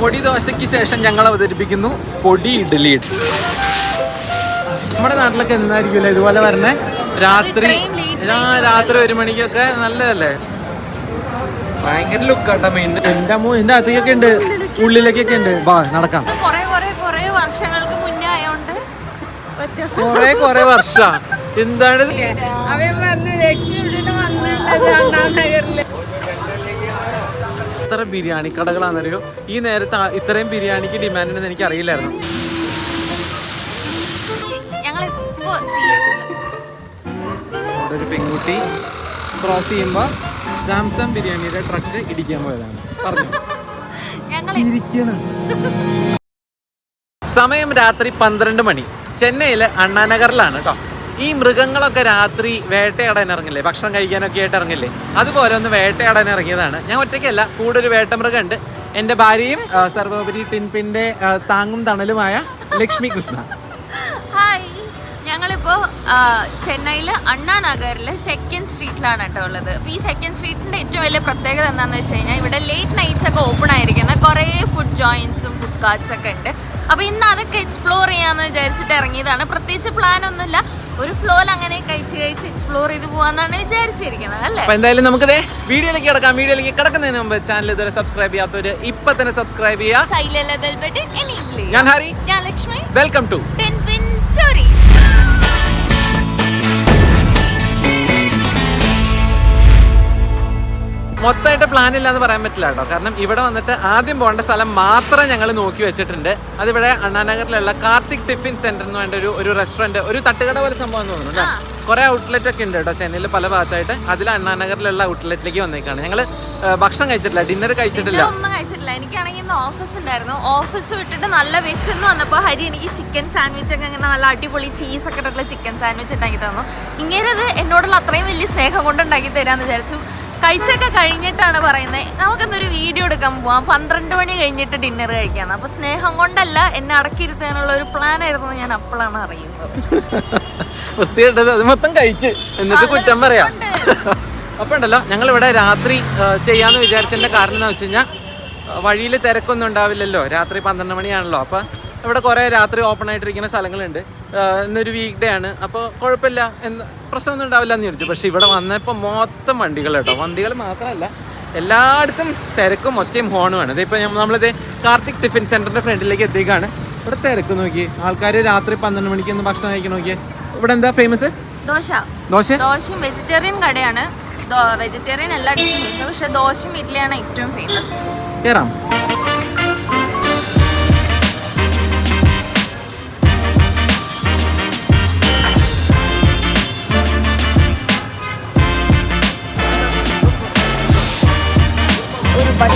പൊടി ദോശയ്ക്ക് ശേഷം ഞങ്ങൾ അവതരിപ്പിക്കുന്നു പൊടി ഇഡ്ഡലി. നമ്മുടെ നാട്ടിലൊക്കെ എന്തായിരിക്കുമല്ലോ ഇതുപോലെ വരണേ? രാത്രി രാത്രി ഒരു മണിക്കൊക്കെ നല്ലതല്ലേ? ഭയങ്കര ലുക്കാട്ട മെയിൻ എന്റെ അമ്മ എന്റെ അകത്തേക്കൊക്കെ ഉണ്ട്. ഉള്ളിലേക്കൊക്കെ ഉണ്ട്. വാ നടക്കാം. കൊറേ കൊറേ കൊറേ വർഷങ്ങൾക്ക് മുന്നേ ആയോണ്ട് വ്യത്യാസം. കൊറേ കൊറേ വർഷ. എന്താണ്? അവൻ പറഞ്ഞു ലക്ഷ്മി ഇവിടെ വന്നിട്ടുണ്ട് അണ്ണാനഗറിൽ എത്ര ബിരിയാണി കടകളാണെന്നറിയോ? ഈ നേരത്തെ ഇത്രയും ബിരിയാണിക്ക് ഡിമാൻഡ് ഉണ്ടെന്ന് എനിക്ക് അറിയില്ലായിരുന്നു ഒരു പെൺകുട്ടി ക്രോസ് ചെയ്യുമ്പോ സാംസങ് ബിരിയാണിയുടെ ട്രക്ക് ഇടിക്കാൻ പോയതാണ്. പറഞ്ഞു? ഞങ്ങൾ ചിരിക്കണം. സമയം രാത്രി പന്ത്രണ്ട് മണി. ചെന്നൈയിലെ അണ്ണാനഗറിലാണ് കേട്ടോ ഈ മൃഗങ്ങളൊക്കെ രാത്രി വേട്ടയാടാൻ ഇറങ്ങില്ലേ? ഭക്ഷണം കഴിക്കാനൊക്കെ ആയിട്ട് ഇറങ്ങില്ലേ? അതുപോലെ ഒന്ന് വേട്ടയാടാൻ ഇറങ്ങിയതാണ്. ഞാൻ ഒറ്റയ്ക്കല്ല കൂടെ ഒരു വേട്ടമൃഗമുണ്ട് എന്റെ ഭാര്യയും സർവോപരി ടിൻപിന്റെ താങ്ങും തണലുമായ ലക്ഷ്മി കൃഷ്ണ. ഹായ്. ഞങ്ങളിപ്പോ ചെന്നൈയിൽ അണ്ണാ നഗറിൽ സെക്കൻഡ് സ്ട്രീറ്റിലാണ് കേട്ടോ ഉള്ളത്. അപ്പോൾ ഈ സെക്കൻഡ് സ്ട്രീറ്റിന്റെ ഏറ്റവും വലിയ പ്രത്യേകത എന്താണെന്ന് വെച്ച് കഴിഞ്ഞാൽ ഇവിടെ ലേറ്റ് നൈറ്റ്സ് ഒക്കെ ഓപ്പൺ ആയിരിക്കുന്ന കുറേ ഫുഡ് ജോയിൻസും ഫുഡ് കാർട്സ് ഒക്കെ ഉണ്ട്. അപ്പോൾ ഇന്ന് അതൊക്കെ എക്സ്പ്ലോർ ചെയ്യാന്ന് വിചാരിച്ചിട്ട് ഇറങ്ങിയതാണ്. പ്രത്യേകിച്ച് പ്ലാൻ ഒന്നുമില്ല. ഒരു ഫ്ലോയിൽ അങ്ങനെ കഴിച്ച് കഴിച്ച് എക്സ്പ്ലോർ ചെയ്ത് പോകാന്നാണ് വിചാരിച്ചിരിക്കുന്നത് അല്ലേ? അപ്പൊ എന്തായാലും നമുക്ക് വീഡിയോയിലേക്ക് കിടക്കാം. വീഡിയോയിലേക്ക് കിടക്കുന്നതിന് മുമ്പ് ചാനൽ ഇതുവരെ സബ്സ്ക്രൈബ് ചെയ്യാത്തവര് ഇപ്പൊ തന്നെ സബ്സ്ക്രൈബ് ചെയ്യാം ഞാൻ ഹരി. ഞാൻ ലക്ഷ്മി. വെൽക്കം ടു സ്റ്റോറീസ് മൊത്തമായിട്ട് പ്ലാൻ ഇല്ലാന്ന് പറയാൻ പറ്റില്ല കേട്ടോ. കാരണം ഇവിടെ വന്നിട്ട് ആദ്യം പോകേണ്ട സ്ഥലം മാത്രം ഞങ്ങൾ നോക്കി വെച്ചിട്ടുണ്ട്. അതിവിടെ അണ്ണാനഗറിലുള്ള കാർത്തിക് ടിഫിൻ സെന്റർ എന്ന് വേണ്ട ഒരു ഒരു റെസ്റ്റോറന്റ് ഒരു തട്ടുകട പോലെ സംഭവം എന്ന് തോന്നുന്നു അല്ലേ കുറെ ഔട്ട്ലെറ്റ് ഒക്കെ ഉണ്ട് കേട്ടോ ചെന്നൈയിൽ പല ഭാഗത്തായിട്ട്. അതിൽ അണ്ണാനഗറിലുള്ള ഔട്ട്ലെറ്റിലേക്ക് വന്നേക്കാണ്. ഞങ്ങൾ ഭക്ഷണം കഴിച്ചിട്ടില്ല. ഡിന്നർ കഴിച്ചിട്ടില്ല. ഒന്നും കഴിച്ചിട്ടില്ല. എനിക്കാണെങ്കിൽ ഇന്ന് ഓഫീസ് ഉണ്ടായിരുന്നു. ഓഫീസ് വിട്ടിട്ട് നല്ല വിശന്ന് വന്നപ്പോൾ ഹരി എനിക്ക് ചിക്കൻ സാൻഡ്വിച്ച് ഒക്കെ ഇങ്ങനെ നല്ല അടിപൊളി ചീസ് ഒക്കെ ഇട്ടിട്ടുള്ള ചിക്കൻ സാൻഡ്വിച്ച് ഉണ്ടാക്കി തന്നു. ഇങ്ങനെ അത് എന്നോടുള്ള അത്രയും വലിയ സ്നേഹം കൊണ്ട് ഉണ്ടാക്കി തരാന്ന് വിചാരിച്ചു. കഴിച്ചൊക്കെ കഴിഞ്ഞിട്ടാണ് പറയുന്നത് നമുക്കെന്നൊരു വീഡിയോ എടുക്കാൻ പോവാം. പന്ത്രണ്ട് മണി കഴിഞ്ഞിട്ട് ഡിന്നർ കഴിക്കാന്ന് അപ്പൊ സ്നേഹം കൊണ്ടല്ല എന്നെ അടക്കിയിരുത്താനുള്ള ഒരു പ്ലാൻ ആയിരുന്നു ഞാൻ അപ്പോഴാണ് അറിയുന്നത്. അത് മൊത്തം കഴിച്ച് എന്നിട്ട് കുറ്റം പറയാം. അപ്പൊ ഉണ്ടല്ലോ ഞങ്ങൾ ഇവിടെ രാത്രി ചെയ്യാന്ന് വിചാരിച്ചതിന്റെ കാരണം എന്താ വെച്ച് കഴിഞ്ഞാൽ വഴിയിൽ തിരക്കൊന്നും ഉണ്ടാവില്ലല്ലോ. രാത്രി പന്ത്രണ്ട് മണിയാണല്ലോ. അപ്പൊ ഇവിടെ കുറെ രാത്രി ഓപ്പൺ ആയിട്ടിരിക്കുന്ന സ്ഥലങ്ങളുണ്ട്. ഇന്നൊരു വീക്ക് ഡേ ആണ്. അപ്പോൾ കുഴപ്പമില്ല എന്ന് പ്രശ്നമൊന്നും ഉണ്ടാവില്ല എന്ന് ചോദിച്ചു പക്ഷേ ഇവിടെ വന്നപ്പോൾ മൊത്തം വണ്ടികൾ കേട്ടോ. വണ്ടികൾ മാത്രമല്ല എല്ലായിടത്തും തിരക്കും ഒച്ചയും ഹോണുമാണ് ഇതിപ്പോൾ നമ്മളിത് കാർത്തിക് ടിഫിൻ സെന്ററിന്റെ ഫ്രണ്ടിലേക്ക് എത്തിയേക്കാണ്. ഇവിടെ തിരക്ക് നോക്കി ആൾക്കാർ രാത്രി പന്ത്രണ്ട് മണിക്ക് ഒന്ന് ഭക്ഷണം കഴിക്കാൻ നോക്കിയേ. ഇവിടെ എന്താ ഫേമസ് ദോശ. ദോശ? ദോശയും വെജിറ്റേറിയൻ കടയാണ്. വെജിറ്റേറിയൻ എല്ലാ ഡിഷും പക്ഷേ ദോശയും ഇഡ്ഡലിയാണ് ഏറ്റവും ഫേമസ് കയറാം ദോശ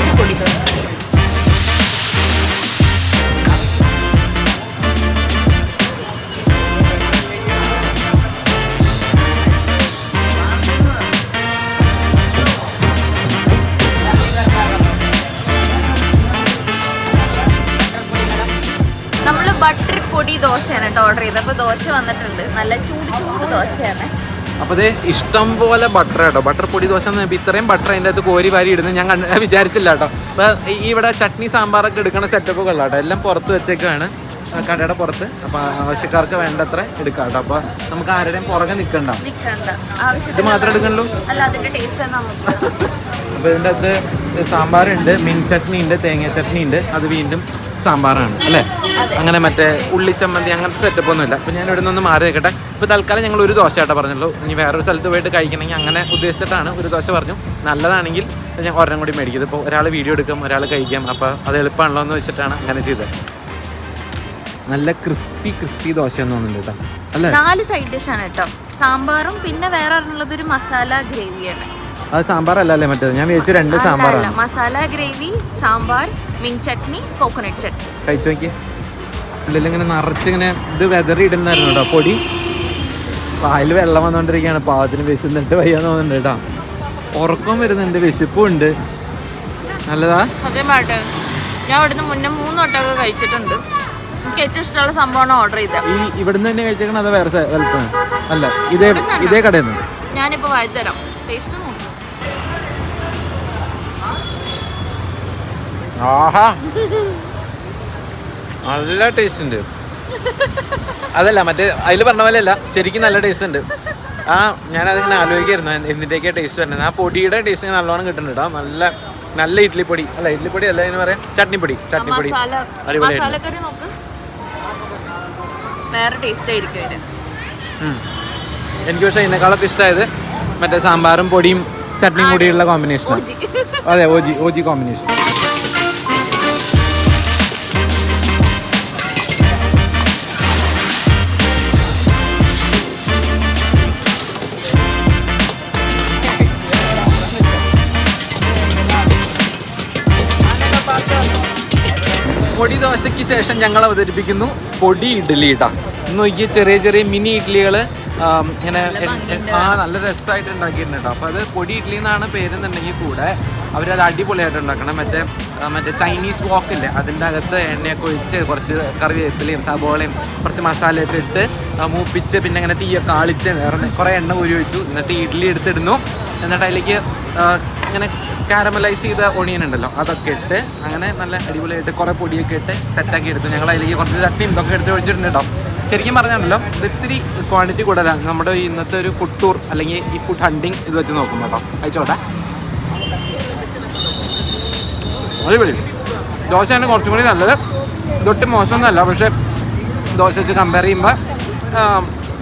നമ്മൾ ബട്ടർ പൊടി ദോശയാണ് കേട്ടോ ഓർഡർ ചെയ്തത്. അപ്പോൾ ദോശ വന്നിട്ടുണ്ട്. നല്ല ചൂട് ചൂട് ദോശയാണ്. അപ്പൊ ഇത് ഇഷ്ടം പോലെ ബട്ടർ കേട്ടോ ബട്ടർ പൊടി ദോശ എന്ന് പറയുമ്പോൾ ഇത്രയും ബട്ടർ അതിന്റെ അകത്ത് കോരി വാരി ഇടുന്നത് ഞാൻ കണ്ട- വിചാരിച്ചില്ല കേട്ടോ. അപ്പൊ ഇവിടെ ചട്നി സാമ്പാറൊക്കെ എടുക്കുന്ന സെറ്റപ്പ് കേട്ടോ. എല്ലാം പുറത്ത് വെച്ചേക്കാണ്. കടയുടെ പുറത്ത്. അപ്പൊ ആവശ്യക്കാർക്ക് വേണ്ടത്ര എടുക്കാം കേട്ടോ. അപ്പൊ നമുക്ക് ആരുടെയും പുറകെ നിൽക്കണ്ട ഇത് മാത്രം എടുക്കണല്ലോ അല്ല അതിന്റെ ടേസ്റ്റ് നമുക്ക് അപ്പൊ ഇതിന്റെ അകത്ത് സാമ്പാറുണ്ട് മിൻ ചട്നി ഉണ്ട് തേങ്ങ ചട്നി ഉണ്ട് അത് വീണ്ടും സാമ്പാറാണ് അല്ലേ? അങ്ങനെ മറ്റേ ഉള്ളി ചമ്മന്തി അങ്ങനത്തെ സെറ്റപ്പ് ഒന്നുമില്ല. അപ്പോൾ ഞാൻ ഇവിടെ നിന്ന് മാറി നിൽക്കട്ടെ. ഇപ്പൊ തൽക്കാലം ഞങ്ങൾ ഒരു ദോശ ആട്ടോ പറഞ്ഞുള്ളൂ. ഇനി വേറൊരു സ്ഥലത്ത് പോയിട്ട് കഴിക്കണമെങ്കിൽ അങ്ങനെ ഉദ്ദേശിച്ചിട്ടാണ് ഒരു ദോശ പറഞ്ഞു. നല്ലതാണെങ്കിൽ ഞാൻ ഒരെണ്ണം കൂടി മേടിക്കും. ഇപ്പോൾ ഒരാൾ വീഡിയോ എടുക്കും ഒരാൾ കഴിക്കാം. അപ്പോൾ അത് എളുപ്പമാണല്ലോ എന്ന് വെച്ചിട്ടാണ് അങ്ങനെ ചെയ്തത്. നല്ല ക്രിസ്പി ക്രിസ്പി ദോശ എന്ന് തോന്നുന്നുണ്ട് കേട്ടോ. അല്ലേ? നാല് സൈഡ് ഡിഷാണ് കേട്ടോ. സാമ്പാറും പിന്നെ വേറെ ഒരു മസാല ഗ്രേവിയാണ്. അത് സാമ്പാറല്ല അല്ലേ മറ്റേ ഞാൻ വിചാരിച്ചു രണ്ട് സാമ്പാർ മസാല ഗ്രേവി സാമ്പാർ മിങ് ചട്നി കോക്കനട്ട് ചട്നി. കഴിച്ചു നോക്കി. ഉള്ളിൽ ഇങ്ങനെ നിറച്ച് ഇങ്ങനെ ഇത് വെതറി ഇടുന്നായിരുന്നു കേട്ടോ പൊടി. വായിൽ വെള്ളം വന്നുകൊണ്ടിരിക്കുകയാണ് പാവത്തിന് വിശന്നിട്ട് വയ്യാന്ന് തോന്നുന്നുണ്ട് കേട്ടോ. ഉറക്കം വരുന്നുണ്ട് വിശപ്പും ഉണ്ട്. നല്ലതാ? സത്യമായിട്ട് ഞാൻ ഇവിടുന്ന് മുന്നേ മൂന്ന് വട്ടമൊക്കെ കഴിച്ചിട്ടുണ്ട്. എനിക്ക് ഏറ്റവും ഇഷ്ടമുള്ള സംഭവമാണ് ഓർഡർ ചെയ്തത്. ഈ ഇവിടുന്ന് തന്നെ കഴിച്ചേക്കണം അത് വേറെ സ്ഥലത്താണ് അല്ല ഇതേ ഇതേ കടയിൽ നിന്ന്? ഞാനിപ്പോൾ വായിത്തരാം. ടേസ്റ്റ് ആഹാ. നല്ല ടേസ്റ്റ് ഉണ്ട്. അതല്ല മറ്റേ അതിൽ പറഞ്ഞ പോലെ അല്ല ശരിക്കും നല്ല ടേസ്റ്റ് ഉണ്ട്. ആ ഞാനതിങ്ങനെ ആലോചിക്കായിരുന്നു എന്തിന്റെ എന്തിന്റെയൊക്കെ ടേസ്റ്റ് വരുന്നത്. ആ പൊടിയുടെ ടേസ്റ്റ് നല്ലോണം കിട്ടുന്നുണ്ട് കേട്ടോ. നല്ല നല്ല ഇഡ്ലിപ്പൊടി അല്ല ഇഡ്ലിപ്പൊടി അല്ല എന്ന് പറയാം ചട്നിപ്പൊടി ചട്നിപ്പൊടി വേറെ ടേസ്റ്റ് ആയിരിക്കും എനിക്ക് പക്ഷേ ഇതിനേക്കാളൊക്കെ ഇഷ്ടമായത് മറ്റേ സാമ്പാറും പൊടിയും ചട്നിയും കൂടിയുള്ള കോമ്പിനേഷൻ അതെ ഓജി ഓജി കോമ്പിനേഷൻ പൊടി ദോശയ്ക്ക് ശേഷം ഞങ്ങൾ അവതരിപ്പിക്കുന്നു പൊടി ഇഡ്ഡലി ഇട്ടാ ഇന്ന് നോക്കിയ ചെറിയ ചെറിയ മിനി ഇഡ്ഡലികൾ ഇങ്ങനെ ആ നല്ല രസമായിട്ട് ഉണ്ടാക്കിയിട്ടുണ്ട് കേട്ടോ. അപ്പോൾ അത് പൊടി ഇഡ്ഡലി എന്നാണ് പേരെന്നുണ്ടെങ്കിൽ കൂടെ അവരത് അടിപൊളിയായിട്ട് ഉണ്ടാക്കണം. മറ്റേ മറ്റേ ചൈനീസ് വോക്കില്ലേ അതിന്റെ അകത്ത് എണ്ണയൊക്കെ ഒഴിച്ച് കുറച്ച് കറിവേപ്പിലയും സബോളയും കുറച്ച് മസാലയൊക്കെ ഇട്ട് മൂപ്പിച്ച് പിന്നെ ഇങ്ങനെ തീയൊക്കെ ആളിച്ച് വേറെ കുറേ എണ്ണ ഉരി ഒഴിച്ചു. എന്നിട്ട് ഇഡ്ഡലി എടുത്തിടുന്നു. എന്നിട്ട് അതിലേക്ക് ഇങ്ങനെ കാരമലൈസ് ചെയ്ത ഒണിയൻ ഉണ്ടല്ലോ അതൊക്കെ ഇട്ട് അങ്ങനെ നല്ല അടിപൊളിയായിട്ട് കുറേ പൊടിയൊക്കെ ഇട്ട് സെറ്റാക്കി എടുത്തു. ഞങ്ങൾ അതിലേക്ക് കുറച്ച് ചട്ടിയും ഇതൊക്കെ എടുത്ത് ഒഴിച്ചിട്ടുണ്ട് കേട്ടോ. ശരിക്കും പറഞ്ഞാണല്ലോ ഇത് ഇത്തിരി ക്വാണ്ടിറ്റി കൂടുതലാണ് നമ്മുടെ ഇന്നത്തെ ഒരു ഫുഡ് ടൂർ അല്ലെങ്കിൽ ഈ ഫുഡ് ഹണ്ടിങ് ഇത് വെച്ച് നോക്കും കേട്ടോ. അയച്ചോട്ടെ അടിപൊളി. ദോശയാണ് കുറച്ചും കൂടി നല്ലത്. ഇതൊട്ട് മോശമൊന്നുമല്ല പക്ഷേ ദോശ വെച്ച് കമ്പയർ ചെയ്യുമ്പോൾ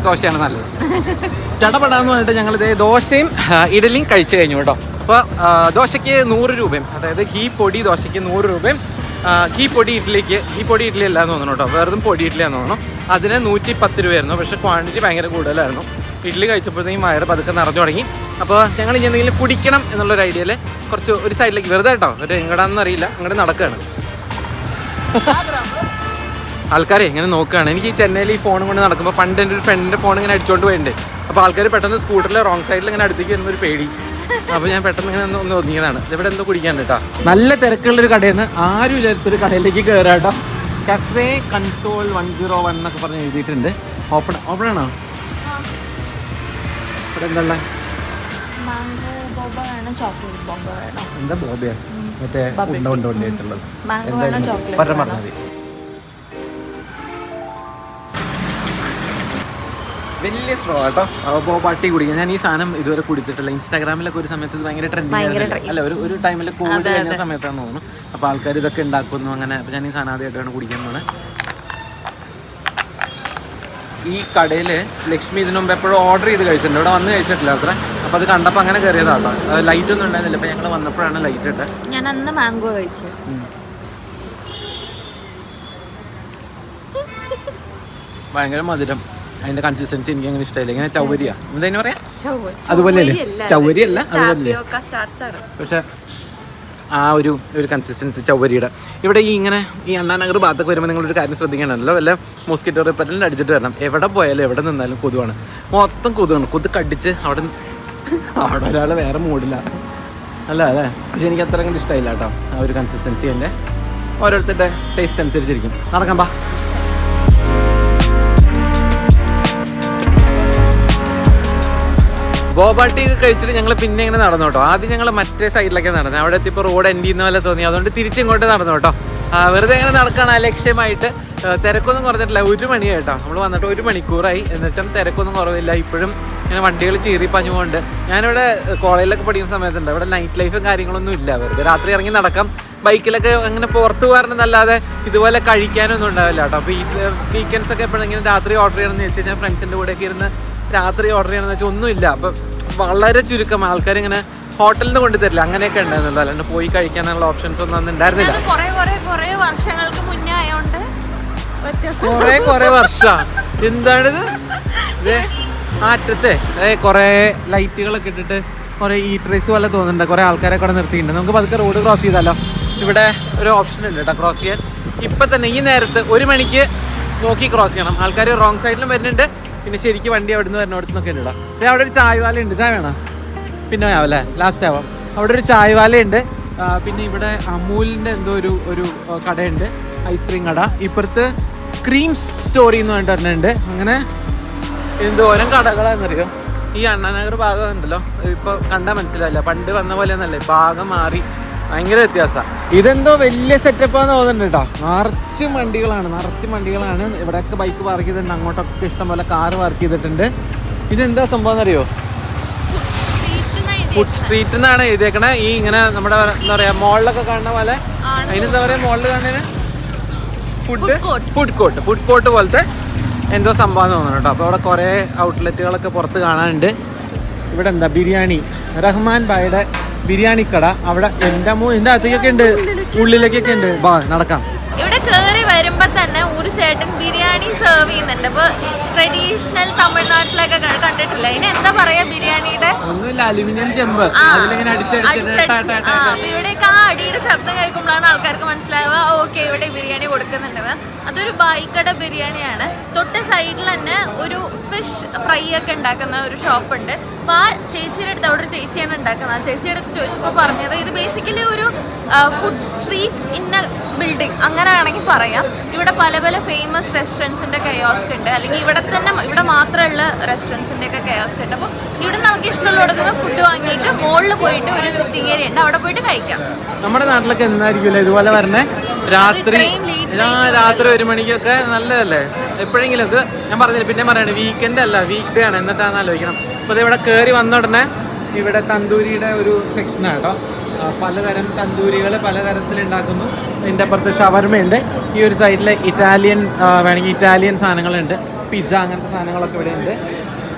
ദോശയാണ് നല്ലത്. ചടപടാന്ന് പറഞ്ഞിട്ട് ഞങ്ങൾ ഇതേ ദോശയും ഇഡലിയും കഴിച്ചു കഴിഞ്ഞു കേട്ടോ. അപ്പോൾ ദോശയ്ക്ക് നൂറ് രൂപയും അതായത് ഹീ പൊടി ദോശയ്ക്ക് നൂറ് രൂപയും ഹീ പൊടി ഇഡ്ഡലിക്ക് ഘീ പൊടി ഇഡ്ഡലി അല്ലാന്ന് തോന്നുന്നു കേട്ടോ. വെറും പൊടി ഇഡ്ഡലിയാന്ന് തോന്നുന്നു. അതിന് നൂറ്റി പത്ത് രൂപയായിരുന്നു പക്ഷെ ക്വാണ്ടിറ്റി ഭയങ്കര കൂടുതലായിരുന്നു. ഇഡ്ഡലി കഴിച്ചപ്പോഴത്തേക്കും വയറ് പതുക്കെ നിറഞ്ഞു തുടങ്ങി. അപ്പോൾ ഞങ്ങൾ ഇനി എന്തെങ്കിലും കുടിക്കണം എന്നുള്ളൊരു ഐഡിയയിൽ കുറച്ച് ഒരു സൈഡിലേക്ക് വെറുതെ കേട്ടോ ഒരു എങ്ങടാന്നറിയില്ല അങ്ങോട്ട് നടക്കുകയാണ് ആൾക്കാരെ ഇങ്ങനെ നോക്കുകയാണ്. എനിക്ക് ഈ ചെന്നൈയിൽ ഈ ഫോണും കൊണ്ട് നടക്കുമ്പോൾ പണ്ട് എന്റെ ഒരു ഫ്രണ്ടിന്റെ ഫോൺ ഇങ്ങനെ അടിച്ചോണ്ട് പോയിട്ടുണ്ട്. അപ്പോൾ ആൾക്കാർ പെട്ടെന്ന് സ്കൂട്ടറിൽ റോങ് സൈഡിൽ ഇങ്ങനെ അടുത്തേക്ക് വരുന്ന ഒരു പേടി. അപ്പോൾ ഞാൻ പെട്ടെന്ന് ഇങ്ങനെ ഒന്ന് ഒന്നിങ്ങനെയാണ് ഒതുങ്ങിയതാണ്. ഇവിടെ എന്തോ കുടിക്കാൻ കേട്ടോ നല്ല തിരക്കുള്ളൊരു കടയിൽ നിന്ന് ആരും ഇല്ലാത്തൊരു കടയിലേക്ക് കയറാട്ടോ cafe console one zero one എന്നൊക്കെ പറഞ്ഞ് എഴുതിയിട്ടുണ്ട്. ഓപ്പൺ ഓപ്പൺ ആണോ? ഇവിടെ എന്താ എന്താ ബോബയാണ് മറ്റേ ഉണ്ട ഉണ്ട ഉണ്ടായിട്ടുള്ളത് പറഞ്ഞാൽ മതി. വലിയ സ്ട്രോ കേട്ടോ അപ്പോൾ പട്ടി കുടിക്കുക ഞാൻ ഈ സാധനം ഇതുവരെ കുടിച്ചിട്ടില്ല. ഇൻസ്റ്റാഗ്രാമിലൊക്കെ ഒരു സമയത്ത് ഇത് ഭയങ്കര ട്രെൻഡിങ് അല്ല ഒരു ഒരു ടൈമിൽ കോവിഡ് കഴിഞ്ഞ സമയത്താന്ന് തോന്നുന്നു. അപ്പോൾ ആൾക്കാർ ഇതൊക്കെ ഉണ്ടാക്കുന്നു അങ്ങനെ. അപ്പോൾ ഞാൻ ഈ സാധനം ആദ്യമായിട്ടാണ് കുടിക്കാൻ പോണേ. ഈ കടയിൽ ലക്ഷ്മി ഇതിനു മുമ്പ് എപ്പോഴും ഓർഡർ ചെയ്ത് കഴിച്ചിട്ടുണ്ട്. ഇവിടെ വന്ന് കഴിച്ചിട്ടില്ല അത്ര. അപ്പോൾ അത് കണ്ടപ്പോൾ അങ്ങനെ കയറിയതാട്ടോ ലൈറ്റ് ഒന്നും ഉണ്ടായിരുന്നില്ല. അപ്പോൾ ഞങ്ങൾ വന്നപ്പോഴാണ് ലൈറ്റ് ഇട്ടത് ഞാൻ അന്ന് മാംഗോ കഴിച്ചു. ഭയങ്കര മധുരം. അതിന്റെ കൺസിസ്റ്റൻസി എനിക്ക് അങ്ങനെ ഇഷ്ടമില്ല ഇങ്ങനെ ചൗവരിയാ. എന്താ പറയാ? അതുപോലെ? അല്ല. ചൗവരിയല്ല, അതുപോലെ പക്ഷെ ആ ഒരു ഒരു കൺസിസ്റ്റൻസി ചൗവരിയുടെ. ഇവിടെ ഈ ഇങ്ങനെ ഈ അണ്ണാനഗർ ഭാഗത്തൊക്കെ വരുമ്പോൾ നിങ്ങളൊരു കാര്യം ശ്രദ്ധിക്കണമല്ലോ. വല്ല മോസ്കിറ്റോ റിപ്പറ്റന്റ് അടിച്ചിട്ട് വരണം. എവിടെ പോയാലും എവിടെ നിന്നാലും കൊതുവാണ്. മൊത്തം കൊതുവാണ്. കൊതു കടിച്ച് അവിടെ അവിടെ ഒരാൾ വേറെ മൂടില്ല. അല്ല അല്ലേ? പക്ഷെ എനിക്ക് അത്ര കണ്ട് ഇഷ്ടമായില്ല കേട്ടോ. ആ ഒരു കൺസിസ്റ്റൻസി എന്റെ. ഓരോരുത്തരുടെ ടേസ്റ്റ് അനുസരിച്ചിരിക്കും. നടക്കാം പാ ഒക്കെ കഴിച്ചിട്ട് ഞങ്ങൾ പിന്നെ ഇങ്ങനെ നടന്നു കേട്ടോ. ആദ്യം ഞങ്ങൾ മറ്റേ സൈഡിലൊക്കെ നടന്നു. അവിടെ എത്തിയപ്പോൾ റോഡ് എൻഡ് ചെയ്യുന്ന പോലെ തോന്നി. അതുകൊണ്ട് തിരിച്ചിങ്ങോട്ട് നടന്നു കേട്ടോ. വെറുതെ ഇങ്ങനെ നടക്കുകയാണ് അലക്ഷ്യമായിട്ട്. തിരക്കൊന്നും കുറഞ്ഞിട്ടില്ല. ഒരു മണി കേട്ടോ. നമ്മൾ വന്നിട്ട് ഒരു മണിക്കൂറായി. എന്നിട്ടും തിരക്കൊന്നും കുറവില്ല. ഇപ്പോഴും ഇങ്ങനെ വണ്ടികൾ ചീറി പഞ്ഞുകൊണ്ട് ഞാനിവിടെ കോളേജിലൊക്കെ പഠിക്കുന്ന സമയത്തുണ്ട്. ഇവിടെ നൈറ്റ് ലൈഫും കാര്യങ്ങളൊന്നും ഇല്ല. വെറുതെ രാത്രി ഇറങ്ങി നടക്കാം. ബൈക്കിലൊക്കെ അങ്ങനെ പുറത്ത് പോകാറെന്നല്ലാതെ ഇതുപോലെ കഴിക്കാനൊന്നും ഉണ്ടാവില്ല കേട്ടോ. അപ്പോൾ ഈ വീക്കെൻഡ്സ് ഒക്കെ എപ്പോഴെങ്കിലും രാത്രി ഓർഡർ ചെയ്യണമെന്ന് വെച്ച് കഴിഞ്ഞാൽ ഫ്രണ്ട്സിന്റെ കൂടെയൊക്കെ ഇരുന്ന് രാത്രി ഓർഡർ ചെയ്യണമെന്ന് വെച്ചാൽ ഒന്നുമില്ല. അപ്പം വളരെ ചുരുക്കം ആൾക്കാർ ഇങ്ങനെ ഹോട്ടലിൽ നിന്ന് കൊണ്ടുതരില്ല അങ്ങനെയൊക്കെ ഉണ്ടായിരുന്നല്ലോ. അല്ലാണ്ട് പോയി കഴിക്കാനുള്ള ഓപ്ഷൻസ് ഒന്നും അന്ന് ഉണ്ടായിരുന്നില്ല. വർഷങ്ങൾക്ക് മുന്നേ കൊറേ കൊറേ വർഷ. എന്താണിത്? ആറ്റത്തെ. കൊറേ ലൈറ്റുകളൊക്കെ ഇട്ടിട്ട് കുറെ ഈട്രീസ് പോലെ തോന്നുന്നുണ്ട്. കുറെ ആൾക്കാരെ കൂടെ നിർത്തിയിട്ടുണ്ട്. നമുക്ക് പതുക്കെ റോഡ് ക്രോസ് ചെയ്താലോ? ഇവിടെ ഒരു ഓപ്ഷൻ ഉണ്ട് കേട്ടോ ക്രോസ് ചെയ്യാൻ. ഇപ്പൊ തന്നെ ഈ നേരത്ത് ഒരു മണിക്ക് നോക്കി ക്രോസ് ചെയ്യണം. ആൾക്കാർ റോങ് സൈഡിലും വരുന്നുണ്ട്. പിന്നെ ശരിക്കും വണ്ടി അവിടെ നിന്ന് വരുന്നിടത്ത് നിന്നൊക്കെ ഉണ്ട് ദേ അവിടെ ഒരു ചായവാല ഉണ്ട് ചായ വേണം? പിന്നെ ആവല്ലേ ലാസ്റ്റ് ആവാം. അവിടെ ഒരു ചായവാലയുണ്ട്. ഉണ്ട് പിന്നെ ഇവിടെ അമൂലിന്റെ എന്തോ ഒരു ഒരു കടയുണ്ട്. ഐസ്ക്രീം കട. ഇപ്പുറത്ത് ക്രീംസ് സ്റ്റോറി എന്ന് പറഞ്ഞിട്ട് ഒരെണ്ണമുണ്ട് അങ്ങനെ എന്തോരം കടകളാണെന്നറിയോ ഈ അണ്ണാനഗർ ഭാഗം ഉണ്ടല്ലോ. ഇപ്പോൾ കണ്ടാൽ മനസ്സിലാവില്ല. പണ്ട് വന്ന പോലെ ഒന്നല്ലേ ഭാഗം മാറി ഭയങ്കര വ്യത്യാസം. ഇതെന്തോ വലിയ സെറ്റപ്പാന്ന് തോന്നുന്നുണ്ട് കേട്ടോ നിറച്ച് വണ്ടികളാണ് നിറച്ച് വണ്ടികളാണ് ഇവിടെയൊക്കെ ബൈക്ക് പാർക്ക് ചെയ്തിട്ടുണ്ട്. അങ്ങോട്ടൊക്കെ ഇഷ്ടംപോലെ കാറ് പാർക്ക് ചെയ്തിട്ടുണ്ട്. ഇതെന്താ സംഭവം അറിയോ? ഫുഡ് സ്ട്രീറ്റ് എന്നാണ് എഴുതിയേക്കണേ. ഈ ഇങ്ങനെ നമ്മുടെ എന്താ പറയാ മോളിലൊക്കെ കാണുന്ന പോലെ. അതിന് അതിനെന്താ പറയാ മോളിൽ കാണുന്നതിന്? Food food court food court പോലത്തെ എന്തോ സംഭവം തോന്നുന്നു കേട്ടോ അപ്പോൾ അവിടെ കുറേ ഔട്ട്ലെറ്റുകളൊക്കെ പുറത്ത് കാണാനുണ്ട്. ഇവിടെ എന്താ ബിരിയാണി. റഹ്മാൻ ബായുടെ ബിരിയാണി കട അവിടെ എന്റെ അമ്മ എന്റെ അകത്തേക്കൊക്കെ ഉണ്ട്. ഉള്ളിലേക്കൊക്കെ ഉണ്ട്. വാ നടക്കാം. ഇവിടെ കേറി വരുമ്പോ തന്നെ ഒരു ചേട്ടൻ ബിരിയാണി സെർവ് ചെയ്യുന്നുണ്ട്. അപ്പോൾ ട്രഡീഷണൽ തമിഴ്നാട്ടിലൊക്കെ കണ്ടിട്ടില്ല? ഇനി എന്താ പറയാ ബിരിയാണിയുടെ. അപ്പൊ ഇവിടെയൊക്കെ ആ അടിയുടെ ശബ്ദം കേൾക്കുമ്പോഴാണ് ആൾക്കാർക്ക് മനസ്സിലാവുക ഓക്കെ ഇവിടെ ബിരിയാണി കൊടുക്കുന്നുണ്ട് അതൊരു ബൈക്കട ബിരിയാണിയാണ്. തൊട്ട് സൈഡിൽ തന്നെ ഒരു ഫിഷ് ഫ്രൈ ഒക്കെ ഉണ്ടാക്കുന്ന ഒരു ഷോപ്പ് ഉണ്ട്. അപ്പൊ ആ ചേച്ചിയുടെ അടുത്ത് അവിടെ ഒരു ചേച്ചിയാണ് ഉണ്ടാക്കുന്നത്. ആ ചേച്ചിയുടെ അടുത്ത് ചോദിച്ചപ്പോൾ പറഞ്ഞത് ഇത് ബേസിക്കലി ഒരു ഫുഡ് സ്ട്രീറ്റ് ഇന്ന ബിൽഡിംഗ് അങ്ങനെ വേണമെങ്കിൽ പറയാം. ഇവിടെ പല പല ഫേമസ് റെസ്റ്റോറന്റ്സിന്റെ കയോസ്ക് ഉണ്ട്. അല്ലെങ്കിൽ ഇവിടെ തന്നെ ഇവിടെ മാത്രമുള്ള റെസ്റ്റോറന്റ്സിന്റെ ഒക്കെ കയോസ്ക് ഉണ്ട്. അപ്പോൾ ഇവിടെ നമുക്ക് ഇഷ്ടമുള്ളിടത്ത് നിന്ന് ഫുഡ് വാങ്ങിയിട്ട് മുകളിൽ പോയിട്ട് ഒരു സിറ്റിംഗ് ഏരിയ ഉണ്ട്. അവിടെ പോയിട്ട് കഴിക്കാം. നമ്മുടെ നാട്ടിലൊക്കെ എന്നായിരിക്കുമല്ലോ ഇതുപോലെ വരണേ? രാത്രി രാത്രി ഒരു മണിക്കൊക്കെ നല്ലതല്ലേ? എപ്പോഴെങ്കിലും ഇത് ഞാൻ പറഞ്ഞില്ല പിന്നെ പറയണേ വീക്കെൻഡ് അല്ല വീക്ക് ഡേ ആണ്. എന്നിട്ടാണെന്ന് ആലോചിക്കണം. അപ്പോൾ ഇത് ഇവിടെ കയറി വന്ന ഉടനെ ഇവിടെ തന്തൂരിയുടെ ഒരു സെക്ഷനാണ് കേട്ടോ. പലതരം തന്തൂരികൾ പലതരത്തിൽ ഉണ്ടാക്കുന്നു ഇതിന്റെ അപ്പുറത്ത് ഷവർമയുണ്ട്. ഈ ഒരു സൈഡിൽ ഇറ്റാലിയൻ വേണമെങ്കിൽ ഇറ്റാലിയൻ സാധനങ്ങളുണ്ട്. പിസ്സ അങ്ങനത്തെ സാധനങ്ങളൊക്കെ ഇവിടെ ഉണ്ട്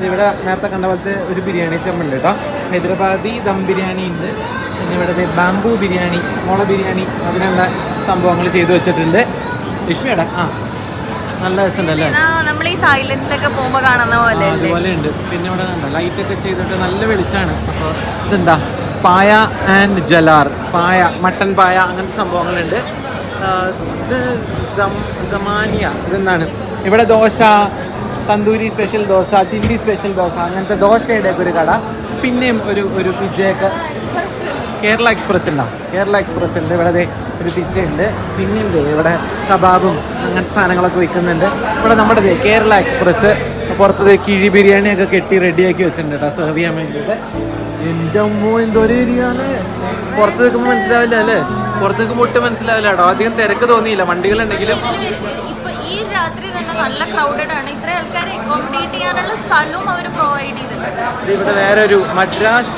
ഇവിടെ നേരത്തെ കണ്ട പോലത്തെ ഒരു ബിരിയാണി ചെമ്പുണ്ട് കേട്ടോ. ഹൈദരാബാദി ദം ബിരിയാണി ഉണ്ട്. പിന്നെ ഇവിടെ ബാംബു ബിരിയാണി മുള ബിരിയാണി അതിനുള്ള സംഭവങ്ങൾ ചെയ്തു വെച്ചിട്ടുണ്ട്. ലക്ഷ്മിയുടെ ആ. നല്ല രസമുണ്ടല്ലേ? നമ്മൾ ഈ തായ്ലൻഡിലൊക്കെ പോകുമ്പോൾ കാണുന്ന പോലെ അതുപോലെ ഉണ്ട് പിന്നെ ഇവിടെ കണ്ട ലൈറ്റ് ഒക്കെ ചെയ്തിട്ട് നല്ല വെളിച്ചാണ് അപ്പോൾ ഇതെന്താ? പായ ആൻഡ് ജലാർ പായ മട്ടൻ പായ അങ്ങനത്തെ സംഭവങ്ങളുണ്ട്. ഇത് സമാനിയ ഇതെന്താണ്? ഇവിടെ dosa tandoori special dosa chilli special dosa അങ്ങനത്തെ ദോശയുടെ ഒരു കട. പിന്നെയും ഒരു ഒരു പിജ്ജയൊക്കെ കേരള എക്സ്പ്രസ് ഉണ്ടാവും കേരള എക്സ്പ്രസ് ഉണ്ട്. ഇവിടെ ഒരു പിജ ഉണ്ട്. പിന്നെയും ഇവിടെ കബാബും അങ്ങനത്തെ സാധനങ്ങളൊക്കെ വിൽക്കുന്നുണ്ട്. ഇവിടെ നമ്മുടെ കേരള എക്സ്പ്രസ് പുറത്ത് കിഴി ബിരിയാണിയൊക്കെ കെട്ടി റെഡിയാക്കി വെച്ചിട്ടുണ്ട് കേട്ടോ സെർവ് ചെയ്യാൻ വേണ്ടിയിട്ട്. എന്റെ അമ്മോ എന്തോരം ഏരിയാണ്? പുറത്ത് നിൽക്കുമ്പോൾ മനസ്സിലാവില്ല അല്ലേ? പുറത്ത് നിൽക്കുമ്പോൾ ഒട്ടും മനസ്സിലാവില്ല കേട്ടോ. അധികം തിരക്ക് തോന്നിയില്ല. വണ്ടികളുണ്ടെങ്കിലും. ഇപ്പൊ ഈ രാത്രി തന്നെ നല്ല ക്രൗഡഡ് ആണ്. ഇത്ര ആൾക്കാരെ അക്കോമഡേറ്റ് ചെയ്യാനുള്ള സ്ഥലവും അവർ പ്രൊവൈഡ് ചെയ്തിട്ടുണ്ട്. ഇത് ഇവിടെ വേറെ ഒരു മദ്രാസ്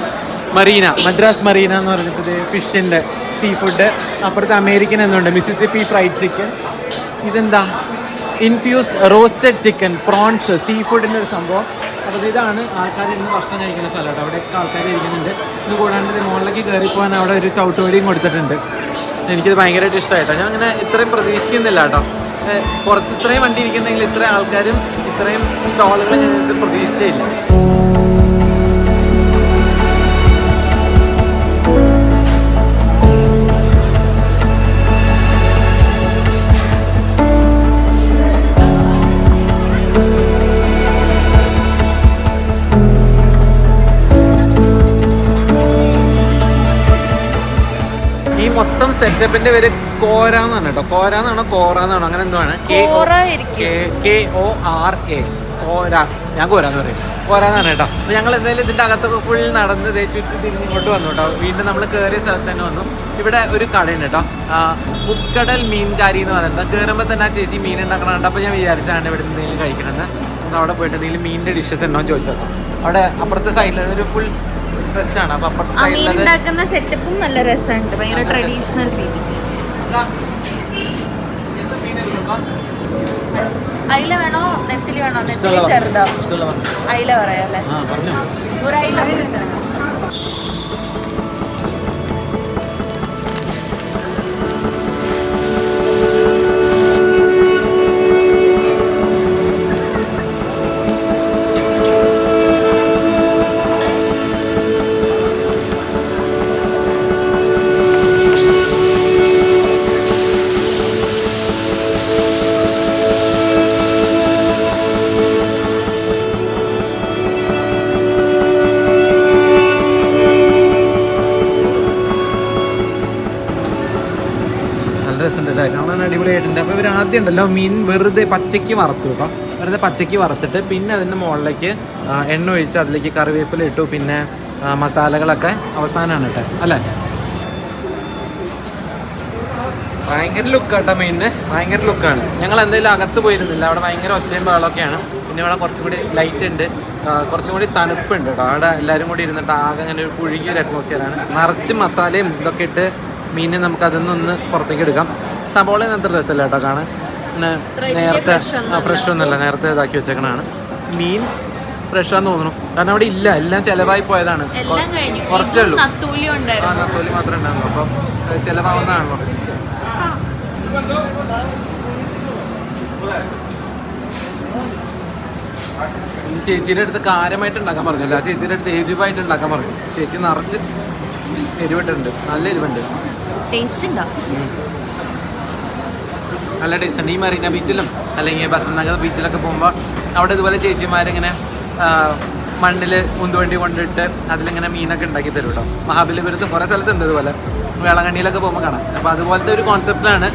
മറീന. മദ്രാസ് മറീന എന്ന് പറഞ്ഞിട്ട് ഫിഷിന്റെ സീ ഫുഡ് അപ്പുറത്ത് അമേരിക്കൻ എന്നുണ്ട്. മിസിസിപ്പി ഫ്രൈഡ് ചിക്കൻ ഇതെന്താ? Infused roasted chicken prawns sea ഫുഡിന്റെ ഒരു സംഭവം. അപ്പോൾ ഇതാണ് ആൾക്കാർ ഇന്ന് ഭക്ഷണം കഴിക്കുന്ന സ്ഥലം അവിടെയൊക്കെ ആൾക്കാർ ഇരിക്കുന്നുണ്ട്. ഇത് കൂടാണ്ട് മുകളിലേക്ക് കയറിപ്പോകാൻ അവിടെ ഒരു ചവിട്ടുവടിയും കൊടുത്തിട്ടുണ്ട്. എനിക്കിത് ഭയങ്കരമായിട്ട് ഇഷ്ടമായിട്ടോ. ഞാൻ അങ്ങനെ ഇത്രയും പ്രതീക്ഷിക്കുന്നില്ല കേട്ടോ. പുറത്ത് ഇത്രയും വണ്ടി ഇരിക്കുന്നെങ്കിൽ ഇത്രയും ആൾക്കാരും ഇത്രയും സ്റ്റോളുകളും ഞാൻ ഇത് പ്രതീക്ഷിച്ചില്ല മൊത്തം സെറ്റപ്പിന്റെ പേര് കോര എന്നാണ് കേട്ടോ. കോര എന്നാണോ കോറ എന്നാണോ അങ്ങനെ എന്തോ ആണ്. K O R A. Kora. ഞാൻ കോര എന്ന് പറയും. കോര എന്നാണ് കേട്ടോ. അപ്പൊ ഞങ്ങൾ എന്തായാലും ഇതിന്റെ അകത്തൊക്കെ ഫുൾ നടന്ന് ചുറ്റി തിരിഞ്ഞ് ഇങ്ങോട്ട് വന്നു കേട്ടോ. വീണ്ടും നമ്മൾ കയറിയ സ്ഥലത്ത് തന്നെ വന്നു. ഇവിടെ ഒരു കടയുണ്ട് കേട്ടോ. മുക്കടൽ മീൻകാരി എന്ന് പറയുന്നത്. കയറുമ്പോൾ തന്നെ ആ ചേച്ചി മീൻ ഉണ്ടാക്കണുണ്ട് അപ്പോൾ ഞാൻ വിചാരിച്ചാണ് ഇവിടെ എന്തെങ്കിലും കഴിക്കണമെന്ന് അവിടെ പോയിട്ട് എന്തെങ്കിലും മീനിന്റെ ഡിഷസ് ഉണ്ടോ എന്ന് ചോദിച്ചു അവിടെ അപ്പുറത്തെ സൈഡിൽ ഒരു ഫുൾ സ്ട്രെച്ച് ആണ് അപ്പോൾ അപ്പുറത്തെ സൈഡിൽ ഉണ്ടാക്കുന്ന സെറ്റപ്പും നല്ല രസമുണ്ട്. ഭയങ്കര ട്രഡീഷണൽ രീതി അയില വേണോ? നെത്തിലി വേണോ? നെത്തിലി ചെറുതോ? അയില പറയാല്ലേ ഒരു അയില ആദ്യം ഉണ്ടല്ലോ മീൻ വെറുതെ പച്ചയ്ക്ക് വറുത്തു കേട്ടോ. വെറുതെ പച്ചയ്ക്ക് വറുത്തിട്ട് പിന്നെ അതിന്റെ മുകളിലേക്ക് എണ്ണ ഒഴിച്ച് അതിലേക്ക് കറിവേപ്പില ഇട്ടു പിന്നെ മസാലകളൊക്കെ അവസാനമാണ് കേട്ടോ അല്ലേ? ഭയങ്കര ലുക്കാട്ടോ മീനിന് ഭയങ്കര ലുക്കാണ് ഞങ്ങൾ എന്തെങ്കിലും അകത്ത് പോയിരുന്നില്ല അവിടെ ഭയങ്കര ഒച്ചയും ബഹളമൊക്കെയാണ്. പിന്നെ ഇവിടെ കുറച്ചും കൂടി ലൈറ്റ് ഉണ്ട് കുറച്ചും കൂടി തണുപ്പുണ്ട് കേട്ടോ. അവിടെ എല്ലാവരും കൂടി ഇരുന്നിട്ട് ആകെ അങ്ങനെ ഒരു പുഴുകിയൊരു അറ്റ്മോസ്ഫിയറാണ് നിറച്ച് മസാലയും ഇതൊക്കെ ഇട്ട് മീനിനെ നമുക്ക് അതിൽ നിന്ന് പുറത്തേക്ക് എടുക്കാം. സബോള നല്ല രസമല്ല കേട്ടോ കാണാൻ? നേരത്തെ ഫ്രഷ് ഒന്നുമല്ല നേരത്തെ ഇതാക്കി വെച്ചേക്കണാണ് മീൻ ഫ്രഷാന്ന് തോന്നുന്നു. കാരണം അവിടെ ഇല്ല എല്ലാം ചിലവായി പോയതാണ്. കുറച്ചേ ഉള്ളൂ. നത്തൂലി മാത്രമേ ഉണ്ടായിരുന്നു അപ്പം ചിലവാവുന്നതാണല്ലോ. ചേച്ചിയുടെ അടുത്ത് കാരമായിട്ട് ഉണ്ടാക്കാൻ പറഞ്ഞില്ല. ആ ചേച്ചിയുടെ അടുത്ത് എരിവായിട്ട് ഉണ്ടാക്കാൻ പറഞ്ഞു. ചേച്ചി നിറച്ച് എരിവിട്ടുണ്ട്. നല്ല എരിവുണ്ട്. ടേസ്റ്റ് ഉണ്ടോ? നല്ല ടേസ്റ്റ് ഉണ്ട്. ഈ മറീന ബീച്ചിലും അല്ലെങ്കിൽ ബസന്ത് നഗർ ബീച്ചിലൊക്കെ പോകുമ്പോൾ അവിടെ ഇതുപോലെ ചേച്ചിമാരിങ്ങനെ മണ്ണിൽ ഉന്തുവണ്ടി കൊണ്ടിട്ട് അതിലിങ്ങനെ മീനൊക്കെ ഉണ്ടാക്കി തരും കേട്ടോ മഹാബലിപുരത്തും കുറേ സ്ഥലത്തുണ്ട് ഇതുപോലെ. വേളങ്കണ്ണിയിലൊക്കെ പോകുമ്പോൾ കാണാം. അപ്പോൾ അതുപോലത്തെ ഒരു കോൺസെപ്റ്റിലാണ്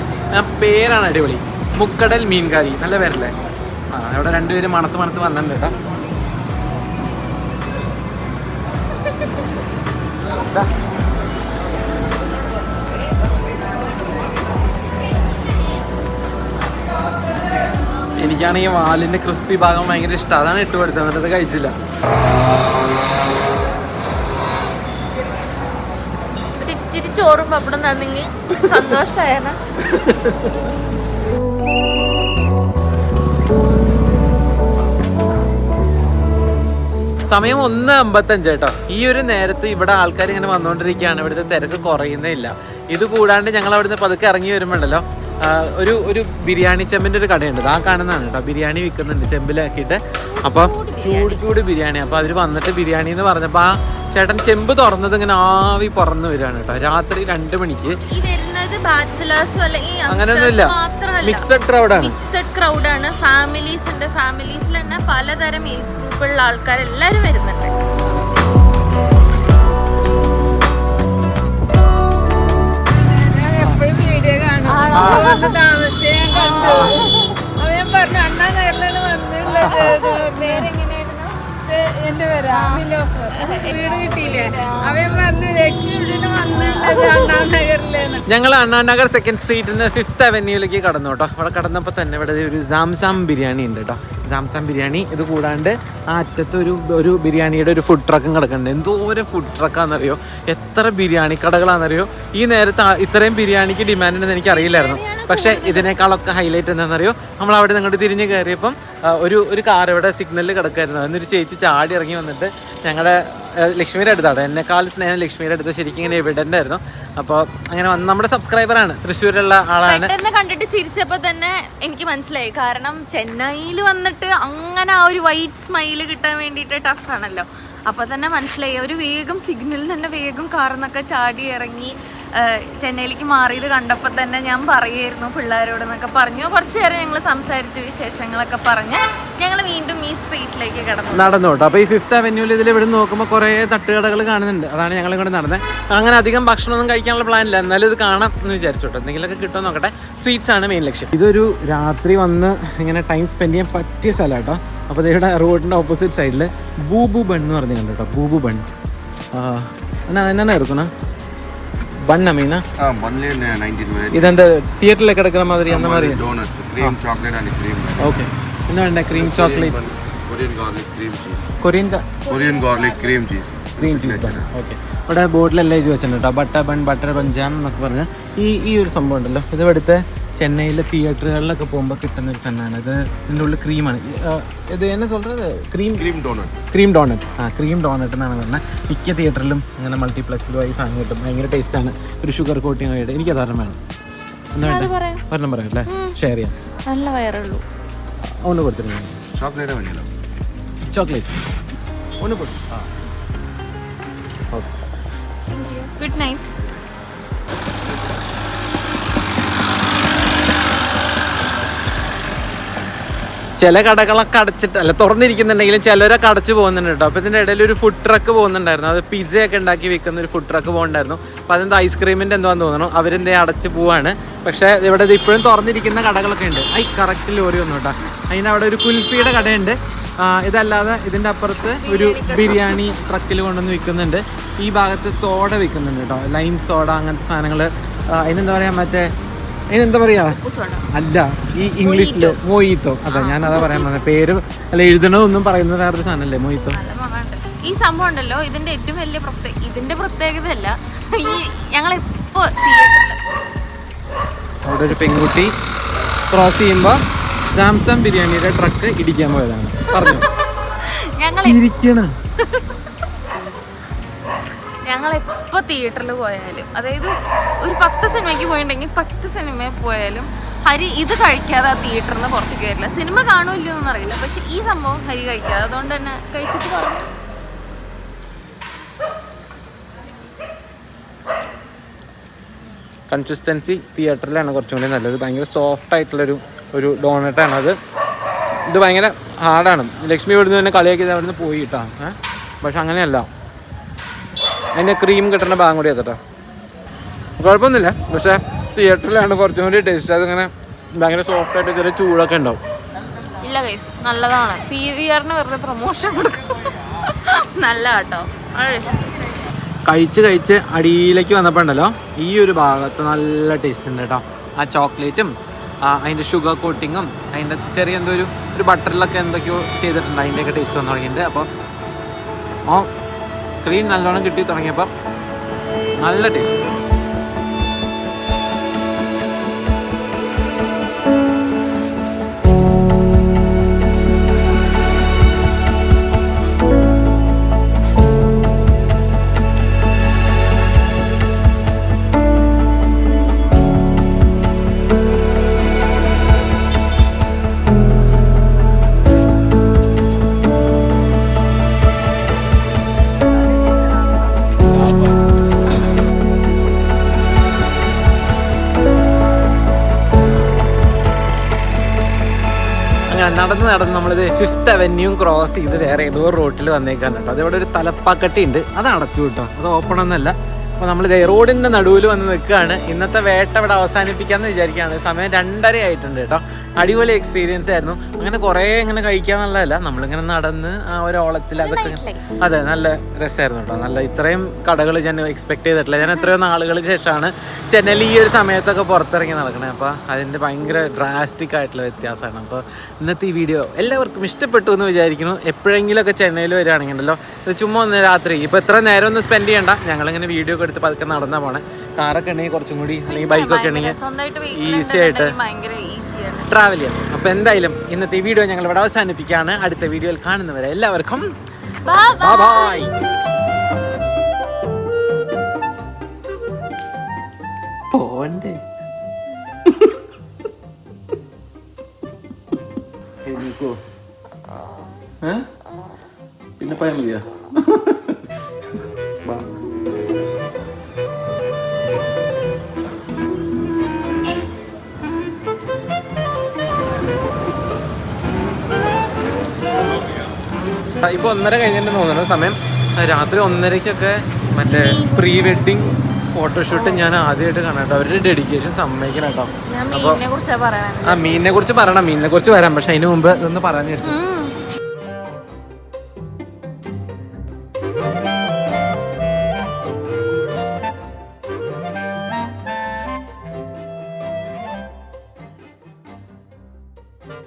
പേരാണ് അടിപൊളി. മുക്കടൽ മീൻകാരി. നല്ല പേരല്ലേ? ആ അവിടെ രണ്ടുപേരും മണത്ത് മണത്ത് വന്നിട്ടുണ്ട് കേട്ടോ എനിക്കാണെങ്കിൽ വാലിന്റെ ക്രിസ്പി ഭാഗം ഭയങ്കര ഇഷ്ടം. അതാണ് ഇട്ട് കൊടുത്തത്. എന്നിട്ട് കഴിച്ചില്ല. ഇച്ചിരി ചോറും പപ്പടം തന്നെങ്കിൽ സന്തോഷമായേനെ സമയം ഒന്ന് അമ്പത്തഞ്ച് കേട്ടോ. ഈ ഒരു നേരത്ത് ഇവിടെ ആൾക്കാർ ഇങ്ങനെ വന്നുകൊണ്ടിരിക്കുകയാണ് ഇവിടുത്തെ തിരക്ക് കുറയുന്നേ ഇല്ല. ഇത് കൂടാണ്ട് ഞങ്ങൾ അവിടുന്ന് പതുക്കെ ഇറങ്ങി വരുമ്പോണ്ടല്ലോ ഒരു ഒരു ബിരിയാണി ചെമ്പിന്റെ ഒരു കടയുണ്ട്. ആ കാണുന്നതാണ് കേട്ടോ. ബിരിയാണി വിൽക്കുന്നുണ്ട് ചെമ്പിലാക്കിയിട്ട്. അപ്പം ചൂട് ചൂട് ബിരിയാണി. അപ്പോൾ അവർ വന്നിട്ട് ബിരിയാണി എന്ന് പറഞ്ഞപ്പോൾ ആ ചേട്ടൻ ചെമ്പ് തുറന്നത് ഇങ്ങനെ ആവി പറന്നു വരികയാണ് കേട്ടോ. രാത്രി രണ്ട് മണിക്ക്. അങ്ങനെയൊന്നുമില്ല. മിക്സഡ് ക്രൗഡാണ് മിക്സഡ് ക്രൗഡാണ് ഫാമിലീസ് ഉണ്ട്. ഫാമിലീസിൽ തന്നെ പലതരം ഏജ് ഗ്രൂപ്പുള്ള ആൾക്കാർ എല്ലാവരും വരുന്നുണ്ട്. അണ്ണാ അവൻ ലക്ഷ്മി അണ്ണാ ഞങ്ങൾ അണ്ണാനഗർ സെക്കൻഡ് സ്ട്രീറ്റിൽ നിന്ന് ഫിഫ്ത് അവന്യൂലേക്ക് കടന്നു കേട്ടോ. അവിടെ കടന്നപ്പോൾ തന്നെ ഇവിടെ ഒരു സാംസാം ബിരിയാണി ഉണ്ട് കേട്ടോ. സാംസാം ബിരിയാണി ഇത് കൂടാണ്ട് ആ അറ്റത്ത് ഒരു ഒരു ബിരിയാണിയുടെ ഒരു ഫുഡ് ട്രക്കും കിടക്കുന്നുണ്ട്. എന്തോരം ഫുഡ് ട്രക്കാണെന്നറിയോ എത്ര ബിരിയാണി കടകളാണെന്നറിയോ? ഈ നേരത്തെ ഇത്രയും ബിരിയാണിക്ക് ഡിമാൻഡ് ഉണ്ടെന്ന് എനിക്ക് അറിയില്ലായിരുന്നു. പക്ഷേ ഇതിനേക്കാളൊക്കെ ഹൈലൈറ്റ് എന്താണെന്നറിയോ? നമ്മൾ അവിടെ നിങ്ങോട്ട് തിരിഞ്ഞ് കയറിയപ്പം ഒരു ഒരു കാർ ഇവിടെ സിഗ്നലിൽ കിടക്കായിരുന്നു ഒരു ചേച്ചി ചാടി ഇറങ്ങി വന്നിട്ട് ഞങ്ങളുടെ ലക്ഷ്മിയുടെ അടുത്താണ്. എന്നെക്കാൾ സ്നേഹം ലക്ഷ്മിയുടെ അടുത്ത് ശരിക്കും ഇങ്ങനെ എവിഡന്റ് ആയിരുന്നു അപ്പോൾ അങ്ങനെ വന്ന് നമ്മുടെ സബ്സ്ക്രൈബറാണ്. തൃശ്ശൂരിലുള്ള ആളാണ്. എന്നെ കണ്ടിട്ട് ചിരിച്ചപ്പോൾ തന്നെ എനിക്ക് മനസ്സിലായി. കാരണം ചെന്നൈയിൽ വന്നിട്ട് അങ്ങനെ ആ ഒരു വൈറ്റ് സ്മൈൽ കിട്ടാൻ വേണ്ടിയിട്ട് ടഫ് ആണല്ലോ. അപ്പൊ തന്നെ മനസ്സിലായി. ഒരു വേഗം സിഗ്നലിൽ തന്നെ വേഗം കാർന്നൊക്കെ ചാടി ഇറങ്ങി. ചെന്നൈയിലേക്ക് മാറിയത് കണ്ടപ്പോൾ തന്നെ ഞാൻ പറയായിരുന്നു പിള്ളേരോട് എന്നൊക്കെ പറഞ്ഞു. കുറച്ച് നേരം ഞങ്ങൾ സംസാരിച്ച് വിശേഷങ്ങളൊക്കെ പറഞ്ഞ് ഞങ്ങൾ വീണ്ടും ഈ സ്ട്രീറ്റിലേക്ക് കിടന്നു. നടന്നു കേട്ടോ. അപ്പോൾ ഈ ഫിഫ്ത്ത് അവന്യൂവിൽ ഇതിൽ ഇവിടെ നോക്കുമ്പോൾ കുറേ തട്ടുകടകൾ കാണുന്നുണ്ട്. അതാണ് ഞങ്ങൾ ഇങ്ങോട്ട് നടന്നത് അങ്ങനെ അധികം ഭക്ഷണമൊന്നും കഴിക്കാനുള്ള പ്ലാൻ ഇല്ല. എന്നാലും ഇത് കാണാം എന്ന് വിചാരിച്ചോട്ടെ എന്തെങ്കിലുമൊക്കെ കിട്ടുമോ നോക്കട്ടെ. സ്വീറ്റ്സ് ആണ് മെയിൻ ലക്ഷ്യം. ഇതൊരു രാത്രി വന്ന് ഇങ്ങനെ ടൈം സ്പെൻഡ് ചെയ്യാൻ പറ്റിയ സ്ഥലം കേട്ടോ. അപ്പോൾ ഇവിടെ റോഡിന്റെ ഓപ്പോസിറ്റ് സൈഡിൽ ബൂബു ബൺ എന്ന് പറഞ്ഞു കണ്ടോ കേട്ടോ. ബൂബു ബൺ. എന്നാ എന്നാ എടുക്കണം ബണ്ണ മീനാ Ah, only in uh, 19 minutes. ഇതെന്താ തിയേറ്ററിൽ കിടക്കുന്ന മാതിരി അന്ന മാതിരി Donuts, cream chocolate and cream. Okay എന്താ വേണ്ട cream chocolate bun, Korean garlic cream cheese. Korean Korean garlic cream cheese. Cream cheese bun okay ഇവിടെ ബോർഡിലെല്ലാം എഴുതി വെച്ചിട്ടുണ്ട് കേട്ടോ butter bun butter bun jam എന്നൊക്കെ പറഞ്ഞ്. ഈ ഈ ഒരു സംഭവം ഉണ്ടല്ലോ. ഇത് ഇവിടുത്തെ ചെന്നൈയിലെ തിയേറ്ററുകളിലൊക്കെ പോകുമ്പോൾ കിട്ടുന്ന ഒരു സാധനമാണ് ഇത് ഇതിൻ്റെ ഉള്ളിൽ ക്രീമാണ് ഇത് എന്നെ சொல்கிறது cream Cream donut. Cream donut ആ ക്രീം ഡോണറ്റ് എന്നാണ് പറഞ്ഞത് മിക്ക തിയേറ്ററിലും ഇങ്ങനെ മൾട്ടിപ്ലക്സിലും ഈ സാധനം കിട്ടും ഭയങ്കര ടേസ്റ്റാണ് ഒരു ഷുഗർ കോട്ടിങ് ആയിട്ട് എനിക്ക് അതാരണം വേണം എന്താ വേണ്ടേ പറയാം. ഒരെണ്ണം പറയാം അല്ലേ ഷെയർ ചെയ്യാം നല്ല വയറുള്ളൂ ഒന്ന് കൊടുത്തിരുന്നു Chocolate or vanilla? ചോക്ലേറ്റ് ഒന്ന് കൊടുത്തു ആ ഓക്കെ ഗുഡ് നൈറ്റ് ചില കടകളൊക്കെ അടച്ചിട്ട് അല്ല തുറന്നിരിക്കുന്നുണ്ടെങ്കിലും ചിലരൊക്കെ അടച്ചു പോകുന്നുണ്ട് കേട്ടോ. അപ്പോൾ ഇതിന്റെ ഇടയിൽ ഒരു ഫുഡ് ട്രക്ക് പോകുന്നുണ്ടായിരുന്നു. അത് പിസയൊക്കെ ഉണ്ടാക്കി വിൽക്കുന്ന ഒരു ഫുഡ് ട്രക്ക് പോകുന്നുണ്ടായിരുന്നു. അപ്പോൾ അതെന്താ ഐസ്ക്രീമിന്റെ എന്തോന്ന് തോന്നുന്നു. അവരെന്തേ അടച്ച് പോവാണ്. പക്ഷേ ഇവിടെ ഇപ്പോഴും തുറന്നിരിക്കുന്ന കടകളൊക്കെ ഉണ്ട്. ഐ കറക്റ്റ് ലോറി വന്നു കേട്ടോ. അതിന് അവിടെ ഒരു കുൽപ്പിയുടെ കടയുണ്ട്. ഇതല്ലാതെ ഇതിന്റെ അപ്പുറത്ത് ഒരു ബിരിയാണി ട്രക്കിൽ കൊണ്ടുവന്ന് വിൽക്കുന്നുണ്ട്. ഈ ഭാഗത്ത് സോഡ വിൽക്കുന്നുണ്ട് കേട്ടോ. ലൈം സോഡ അങ്ങനത്തെ സാധനങ്ങൾ അതിനെന്താ പറയുക മറ്റേ അതിനെന്താ പറയാ? അല്ല ഈ ഇംഗ്ലീഷിൽ മൊയ്ത്തോ അതാ ഞാൻ അതാ പറയാൻ പറഞ്ഞത് പേര് അല്ല എഴുതണതൊന്നും പറയുന്ന വേറൊരു സാധനല്ലേ മൊയ്ത്തോ ഈ സംഭവം ഉണ്ടല്ലോ ഇതിന്റെ ഏറ്റവും വലിയ പ്രത്യേക ഇതിന്റെ പ്രത്യേകതയല്ല ഈ ഞങ്ങളെപ്പോ തിയേറ്ററിൽ അവിടെ ഒരു പെൺകുട്ടി ക്രോസ് ചെയ്യുമ്പോ സാംസങ് ബിരിയാണിയുടെ ട്രക്ക് ഇടിക്കാൻ പോയതാണ്. പറഞ്ഞു. ഞങ്ങൾ ഞങ്ങൾ എപ്പോൾ തിയേറ്ററിൽ പോയാലും അതായത് ഒരു പത്ത് സിനിമയ്ക്ക് പോയിട്ടുണ്ടെങ്കിൽ പത്ത് സിനിമയിൽ പോയാലും ഹരി ഇത് കഴിക്കാതെ ആ തിയേറ്ററിൽ നിന്ന് പുറത്തേക്ക് വരില്ല. സിനിമ കാണുമല്ലോ എന്നൊന്നും അറിയില്ല പക്ഷെ ഈ സംഭവം ഹരി കഴിക്കാതെ അതുകൊണ്ട് തന്നെ കഴിച്ചിട്ട് പറഞ്ഞു കൺസിസ്റ്റൻസി തിയേറ്ററിലാണ് കുറച്ചും കൂടി നല്ലത്. ഭയങ്കര സോഫ്റ്റ് ആയിട്ടുള്ളൊരു ഒരു ഡോണറ്റാണ് അത് ഇത് ഭയങ്കര ഹാർഡാണ് ലക്ഷ്മി ഇവിടുന്ന് തന്നെ കളിയാക്കി അവിടുന്ന് പോയി കിട്ടാ. ഏഹ് പക്ഷെ അങ്ങനെയല്ല. അതിന്റെ ക്രീം കിട്ടുന്ന ഭാഗം കൂടി എത്തട്ടോ കുഴപ്പമൊന്നുമില്ല. പക്ഷെ തിയേറ്ററിലാണ് കുറച്ചും കൂടി ടേസ്റ്റ് അതിങ്ങനെ ഭയങ്കര സോഫ്റ്റ് ആയിട്ട് ചെറിയ ചൂടൊക്കെ ഉണ്ടാവും. ഇല്ല നല്ലതാണ്. പി വി ആറിന് വെറുതെ പ്രൊമോഷൻ കൊടുക്കും. നല്ല കേട്ടോ. കഴിച്ച് കഴിച്ച് അടിയിലേക്ക് വന്നപ്പോൾ ഉണ്ടല്ലോ ഈ ഒരു ഭാഗത്ത് നല്ല ടേസ്റ്റ് ഉണ്ട് കേട്ടോ. ആ ചോക്ലേറ്റും അതിന്റെ ഷുഗർ കോട്ടിങ്ങും അതിന്റെ ചെറിയ എന്തോ ഒരു ഒരു ബട്ടറിലൊക്കെ എന്തൊക്കെയോ ചെയ്തിട്ടുണ്ട്. അതിന്റെയൊക്കെ ടേസ്റ്റ് വന്നു തുടങ്ങിയിട്ടുണ്ട്. അപ്പോൾ ഓ ക്രീം നല്ലോണം കിട്ടി തുടങ്ങിയപ്പം നല്ല ടേസ്റ്റ്. അങ്ങനെ നടന്ന് നമ്മളിത് ഫിഫ്ത്ത് അവന്യൂ ക്രോസ് ചെയ്ത് വേറെ ഏതോ റോട്ടിൽ വന്നേക്കാൻ കേട്ടോ. അതവിടെ ഒരു തലപ്പാക്കട്ടി ഉണ്ട് അത് അടച്ചു കേട്ടോ അത് ഓപ്പൺ ഒന്നല്ല. അപ്പോൾ നമ്മൾ റോഡിന്റെ നടുവിൽ വന്ന് നിൽക്കുകയാണ് ഇന്നത്തെ വേട്ട ഇവിടെ അവസാനിപ്പിക്കാമെന്ന് വിചാരിക്കുകയാണ് സമയം രണ്ടര ആയിട്ടുണ്ട് കേട്ടോ. അടിപൊളി എക്സ്പീരിയൻസ് ആയിരുന്നു. അങ്ങനെ കുറേ ഇങ്ങനെ കഴിക്കാന്നുള്ളതല്ല നമ്മളിങ്ങനെ നടന്ന് ആ ഒരു ഓളത്തിൽ അതൊക്കെ അതെ നല്ല രസമായിരുന്നു കേട്ടോ. നല്ല ഇത്രയും കടകൾ ഞാൻ എക്സ്പെക്ട് ചെയ്തിട്ടില്ല. ഞാൻ എത്രയോ നാളുകൾക്ക് ശേഷമാണ് ചെന്നൈയിൽ ഈ ഒരു സമയത്തൊക്കെ പുറത്തിറങ്ങി നടക്കണേ. അപ്പോൾ അതിന്റെ ഭയങ്കര ഡ്രാസ്റ്റിക് ആയിട്ടുള്ള വ്യത്യാസമാണ്. അപ്പോൾ ഇന്നത്തെ ഈ വീഡിയോ എല്ലാവർക്കും ഇഷ്ടപ്പെട്ടു എന്ന് വിചാരിക്കുന്നു. എപ്പോഴെങ്കിലുമൊക്കെ ചെന്നൈയിൽ വരികയാണെങ്കിൽ ഉണ്ടല്ലോ ഇത് ചുമ്മാ ഒന്ന് രാത്രി. ഇപ്പോൾ എത്ര നേരം ഒന്ന് സ്പെൻഡ് ചെയ്യണ്ട. ഞങ്ങളിങ്ങനെ വീഡിയോ ഒക്കെ എടുത്ത് പതുക്കെ നടന്നാ പോണേ. കാറൊക്കെ ഉണ്ടെങ്കിൽ കുറച്ചും കൂടി അല്ലെങ്കിൽ ബൈക്കൊക്കെ ഉണ്ടെങ്കിൽ ഈസി ആയിട്ട് ട്രാവൽ അപ്പൊ അപ്പോൾ എന്തായാലും ഇന്നത്തെ ഈ വീഡിയോ ഞങ്ങൾ ഇവിടെ അവസാനിപ്പിക്കുകയാണ്. അടുത്ത വീഡിയോയിൽ കാണുന്നവരെ എല്ലാവർക്കും Bye bye. ബൈ പോണ്ടേ എഴുന്നേക്കോ? പിന്നെ പോയാൽ മതിയോ? ഇപ്പൊ ഒന്നര കഴിഞ്ഞിട്ട് തോന്നുന്നു. സമയം രാത്രി ഒന്നരയ്ക്കൊക്കെ മറ്റേ പ്രീ വെഡിങ് ഫോട്ടോഷൂട്ട് ഞാൻ ആദ്യമായിട്ട് കാണാം കേട്ടോ. അവരുടെ ഡെഡിക്കേഷൻ സമ്മതിക്കണം കേട്ടോ. ആ മീനിനെ കുറിച്ച് പറയണം. മീനിനെ കുറിച്ച് വരാം. പക്ഷെ അതിന് മുമ്പ് ഇതൊന്ന് പറഞ്ഞു.